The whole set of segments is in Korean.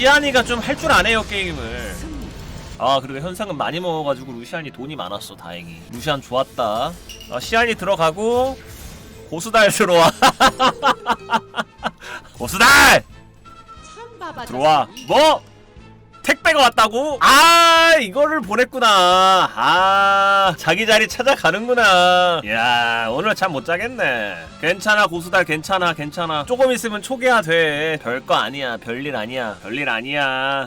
시안이가 좀 할 줄 아네요 게임을. 아 그리고 현상은 많이 먹어가지고 루시안이 돈이 많았어 다행히. 루시안 좋았다. 아, 시안이 들어가고 고수달 들어와. 고수달! 들어와. 뭐 택배가 왔다고? 아 이거를 보냈구나. 아 자기 자리 찾아가는구나. 야 오늘 잠 못 자겠네. 괜찮아 고수달 괜찮아 괜찮아. 조금 있으면 초기화 돼. 별거 아니야 별일 아니야 별일 아니야.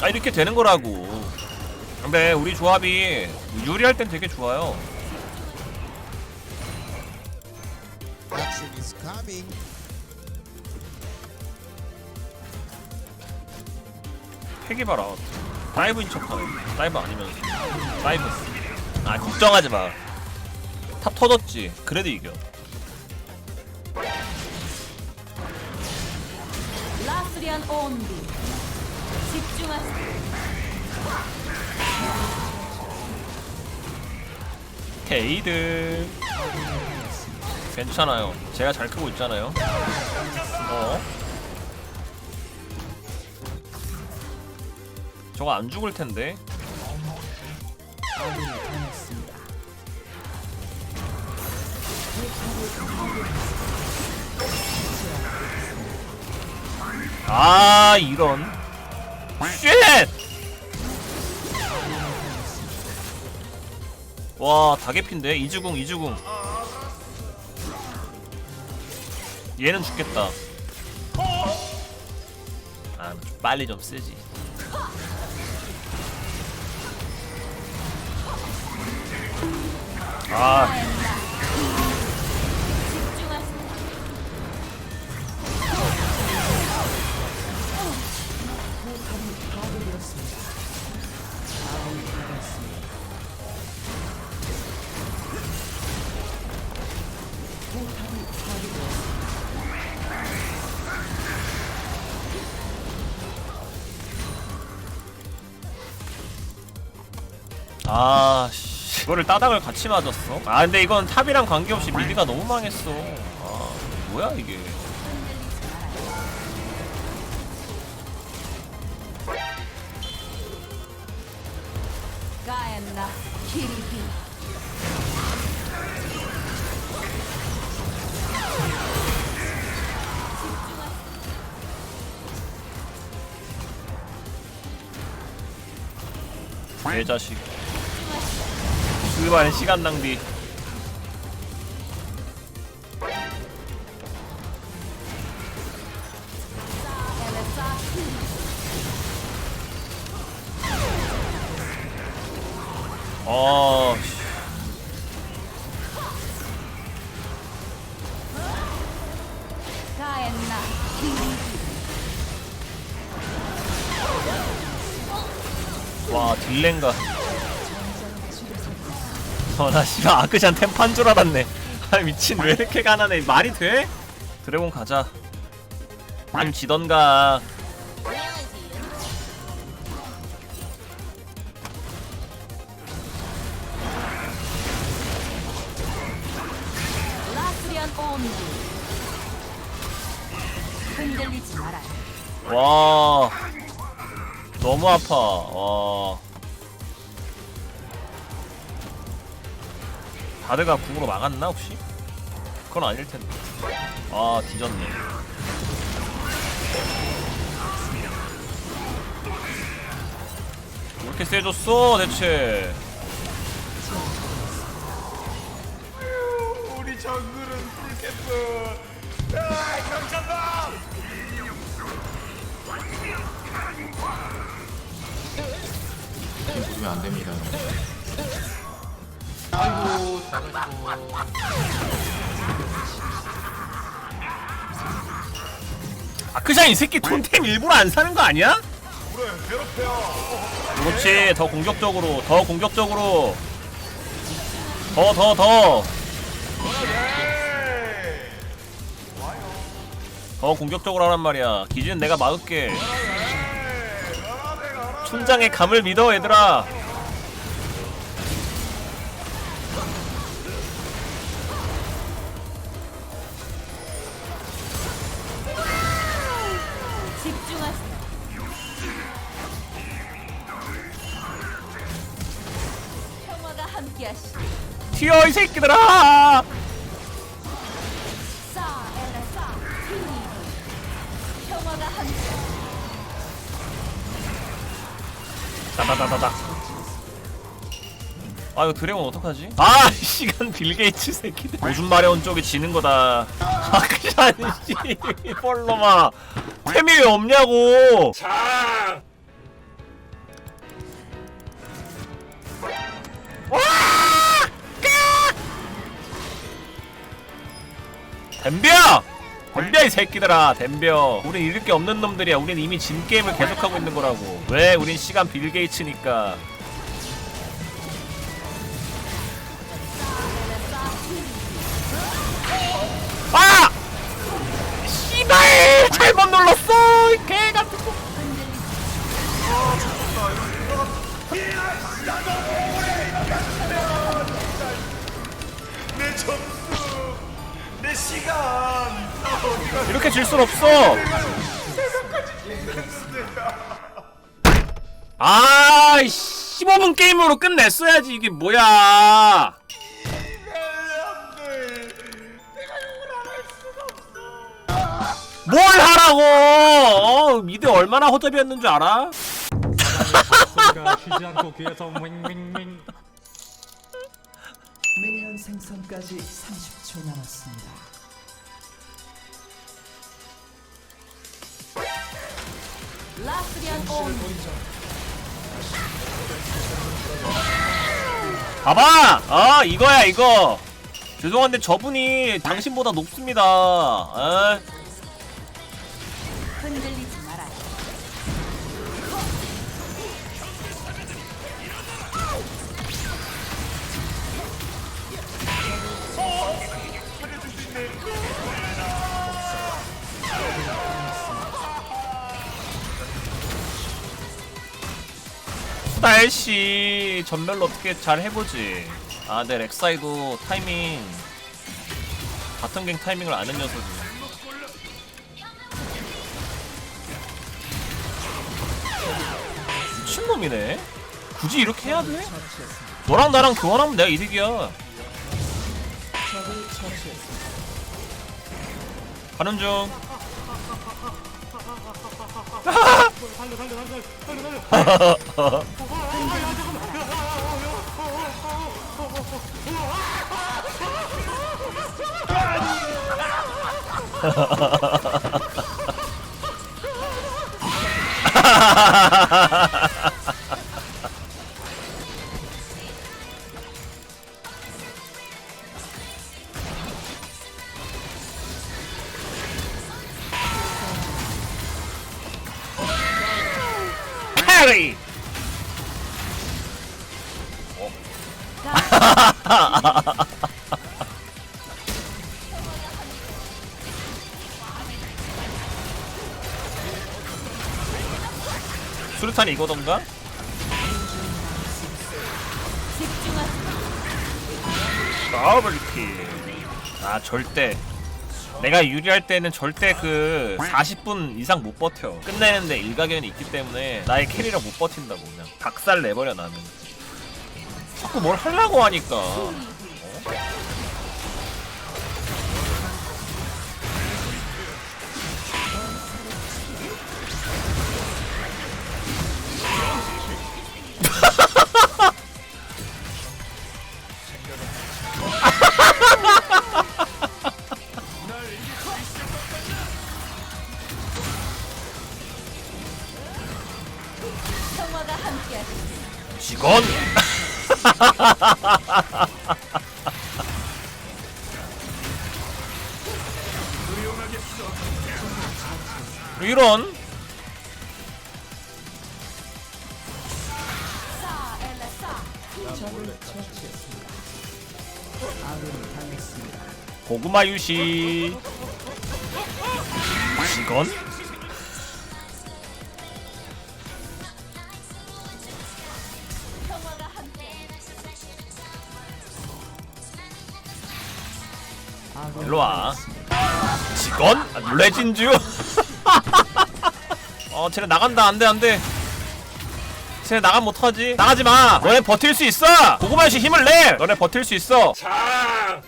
아 이렇게 되는 거라고. 근데 우리 조합이 유리할 땐 되게 좋아요 Action is coming. 팩이 봐라. 다이브인 척하네. 다이브 아니면서 다이브. 아 걱정하지 마 탑 터졌지. 그래도 이겨. 라스리안 온디. 집중하세요. 게이드 괜찮아요. 제가 잘 크고 있잖아요. 어? 저거 안 죽을 텐데. 아 이런. 쉣! 와 다개핀데? 이주궁 이주궁 얘는 죽겠다. 아 좀 빨리 좀 쓰지. 아 아, 씨. 이거를 따닥을 같이 맞았어? 아, 근데 이건 탑이랑 관계없이 미드가 너무 망했어. 아, 뭐야, 이게. 가엔나 키리비 내 자식. 스발 시간 낭비. 키리비 와, 딜렌가. 어, 나 씨발 아크샨 템판 줄 알았네. 아, 미친, 왜 이렇게 가난해? 말이 돼? 드래곤 가자. 안 지던가. 흔들리지 말아요. 와 너무 아파 와 바드가 궁으로 막았나 혹시? 그건 아닐 텐데. 아 뒤졌네. 왜 이렇게 세졌어 대체? 우리 정글은 풀캠프 아 경찰다 죽으면 안 됩니다. 아이고, 잘하시고. 아크샤 이 새끼 돈템 일부러 안 사는 거 아니야? 그래 괴롭혀 그렇지 더 공격적으로 더 공격적으로. 더 더 더. 에이 더 공격적으로 하란 말이야. 기준 내가 막을게. 에이 가라네. 가라 춘장의 감을 믿어 얘들아 함께하시. 튀어 이 새끼들아 싸 엘레사 히. 평화가 함께. 다다다다다 아 이거 드래곤 어떡하지? 아 시간 빌게이츠 새끼들 오줌 마려운 쪽이 지는 거다 아 그냥 씨 뻘놈아 템이 왜 없냐고 자 덤벼! 덤벼 이 새끼들아 덤벼 우린 잃을 게 없는 놈들이야 우린 이미 진 게임을 계속하고 있는 거라고 왜 우린 시간 빌 게이츠니까 아! 씨발! 잘못 눌렀어! 이 개같은 거. 내 점수 내 시간 이렇게 질 순 없어! 아, 15분 게임으로 끝냈어야지. 이게 뭐야? 뭘 하라고! 어, 미드 얼마나 허접이었는 줄 알아? 소리가 쉬지 않고 귀에서 윙윙윙 미니언 생성까지 30 초 남았습니다. 라스리안 온. 봐봐! 아, 이거야, 이거. 죄송한데 저분이 당신보다 높습니다. 에? 수달씨 전멸로 어떻게 잘 해보지. 아, 내 렉사이도 타이밍. 같은 갱 타이밍을 아는 녀석이. 미친놈이네. 굳이 이렇게 해야 돼? 너랑 나랑 교환하면 내가 이득이야. 가는 중. 캐리! 수류탄이 이거던가? 집중하세요. 더블킬. 아 절대. 내가 유리할 때는 절대 그 40분 이상 못 버텨. 끝내는데 일가견이 있기 때문에 나의 캐리를 못 버틴다고 그냥 박살 내버려 나는. 자꾸 뭘 하려고 하니까. 어? 이런. 고구마 유시 직원 일로 와. 직원? 아, 레진주? 어 쟤네 나간다. 안돼 안돼. 쟤 나가면 못하지? 나가지 마. 너네 버틸 수 있어. 고구마씨 힘을 내. 너네 버틸 수 있어. 장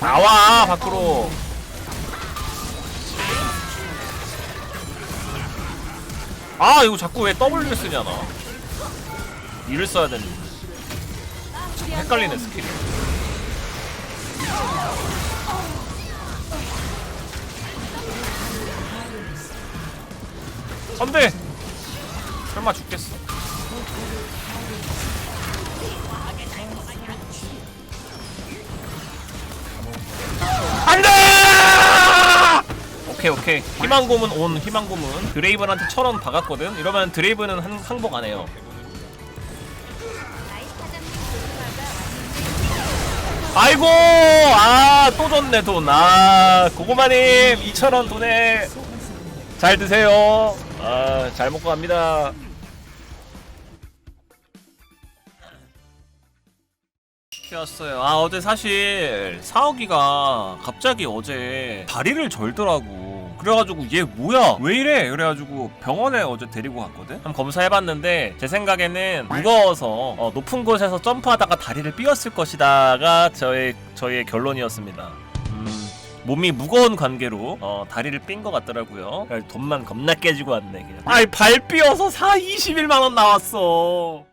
나와 밖으로 아 이거 자꾸 왜 W를 쓰냐 나. 이를 써야 되는데. 헷갈리네 스킬이. 안돼 설마 죽겠어 오케이 오케이. 희망고문 온 희망고문. 드레이븐한테 천원 박았거든? 이러면 드레이븐은 한, 항복 안 해요. 아이고! 아또 줬네 돈아 고구마님 2천원 돈에 잘 드세요. 아잘 먹고 갑니다. 키웠어요. 아 어제 사실 사오기가 갑자기 어제 다리를 절더라고. 그래가지고 얘 뭐야? 왜 이래? 그래가지고 병원에 어제 데리고 갔거든. 한번 검사해봤는데 제 생각에는 무거워서 어, 높은 곳에서 점프하다가 다리를 삐었을 것이다가 저의 저의 결론이었습니다. 음, 몸이 무거운 관계로 어, 다리를 삔 것 같더라고요. 그래서 돈만 겁나 깨지고 왔네. 그냥. 아이 발 삐어서 4 21만 원 나왔어.